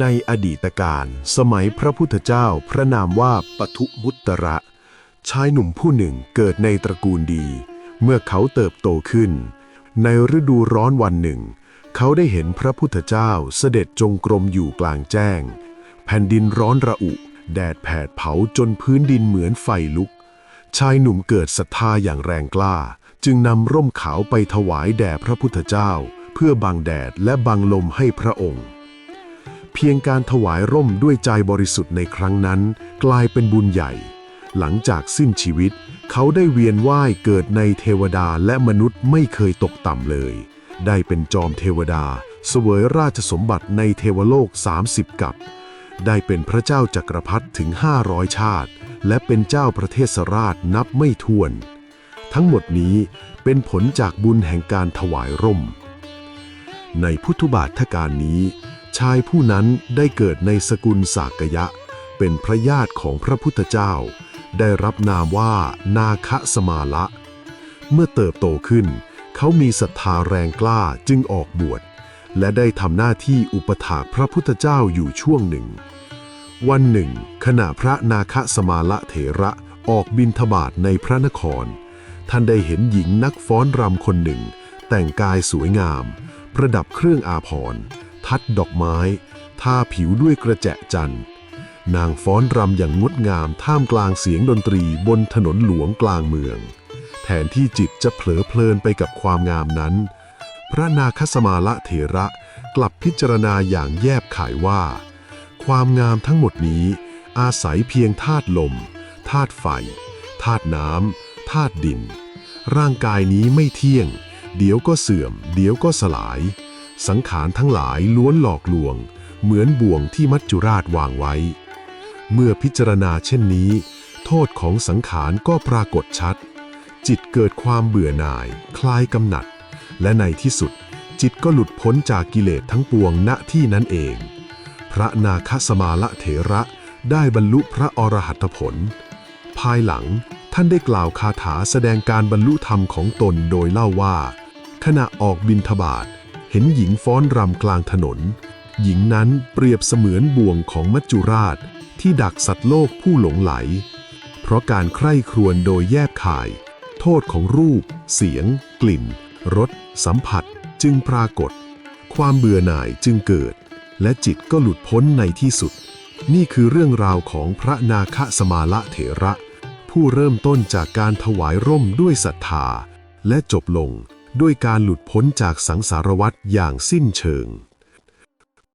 ในอดีตการสมัยพระพุทธเจ้าพระนามว่าปทุมุตตระ ชายหนุ่มผู้หนึ่งเกิดในตระกูลดี เมื่อเขาเติบโตขึ้น ในฤดูร้อนวันหนึ่ง เขาได้เห็นพระพุทธเจ้าเสด็จจงกรมอยู่กลางแจ้ง แผ่นดินร้อนระอุ แดดแผดเผาจนพื้นดินเหมือนไฟลุก ชายหนุ่มเกิดศรัทธาอย่างแรงกล้า จึงนำร่มขาวไปถวายแด่พระพุทธเจ้า เพื่อบังแดดและบังลมให้พระองค์ เพียงการถวายร่มด้วยใจบริสุทธิ์ในครั้งนั้น กลายเป็นบุญใหญ่ หลังจากสิ้นชีวิต เขาได้เวียนว่ายเกิดในเทวดาและมนุษย์ไม่เคยตกต่ำเลย ได้เป็นจอมเทวดา เสวยราชสมบัติในเทวโลก 30 กับ ได้เป็นพระเจ้าจักรพรรดิถึง 500 ชาติ และเป็นเจ้าประเทศราชนับไม่ถ้วน ทั้งหมดนี้เป็นผลจากบุญแห่งการถวายร่ม ในพุทธบาทการนี้ ชายผู้นั้นได้เกิดในสกุลสากยะ เป็นพระญาติของพระพุทธเจ้า ได้รับนามว่านาคสมาละ เมื่อเติบโตขึ้น เขามีศรัทธาแรงกล้าจึงออกบวช และได้ทำหน้าที่อุปถากพระพุทธเจ้าอยู่ช่วงหนึ่ง วันหนึ่ง ขณะพระนาคสมาละเถระออกบินทบาทในพระนคร ท่านได้เห็นหญิงนักฟ้อนรำคนหนึ่ง แต่งกายสวยงาม ประดับเครื่องอาภรณ์ ทัดดอกไม้ทาผิวด้วยกระแจจันทร์นางฟ้อนรำอย่างงดงามท่ามกลางเสียงดนตรีบนถนนหลวงกลางเมือง แทนที่จิตจะเผลอเพลินไปกับความงามนั้น พระนาคสมาละเถระกลับพิจารณาอย่างแยบขายว่า ความงามทั้งหมดนี้ อาศัยเพียงธาตุลมธาตุไฟธาตุน้ำธาตุดิน ร่างกายนี้ไม่เที่ยง เดี๋ยวก็เสื่อม เดี๋ยวก็สลาย สังขารทั้งหลายล้วนหลอกลวง เหมือนบ่วงที่มัจจุราชวางไว้ เมื่อพิจารณาเช่นนี้ โทษของสังขารก็ปรากฏชัด จิตเกิดความเบื่อหน่าย คลายกำหนัด และในที่สุด จิตก็หลุดพ้นจากกิเลสทั้งปวงณที่นั้นเอง พระนาคสมาละเถระได้บรรลุพระอรหัตผล ภายหลังท่านได้กล่าวคาถาแสดงการบรรลุธรรมของตนโดยเล่าว่า ขณะออกบินทบาท เห็นหญิงฟ้อนรำกลางถนน หญิงนั้นเปรียบเสมือนบ่วงของมัจจุราชที่ดักสัตว์โลกผู้หลงไหล เพราะการใคร่ครวญโดยแยบข่าย โทษของรูป เสียง กลิ่น รส สัมผัส จึงปรากฏ ความเบื่อหน่ายจึงเกิด และจิตก็หลุดพ้นในที่สุด นี่คือเรื่องราวของพระนาคสมาละเถระ ผู้เริ่มต้นจากการถวายร่มด้วยศรัทธา และจบลง ด้วยการหลุดพ้นจากสังสารวัฏอย่างสิ้นเชิง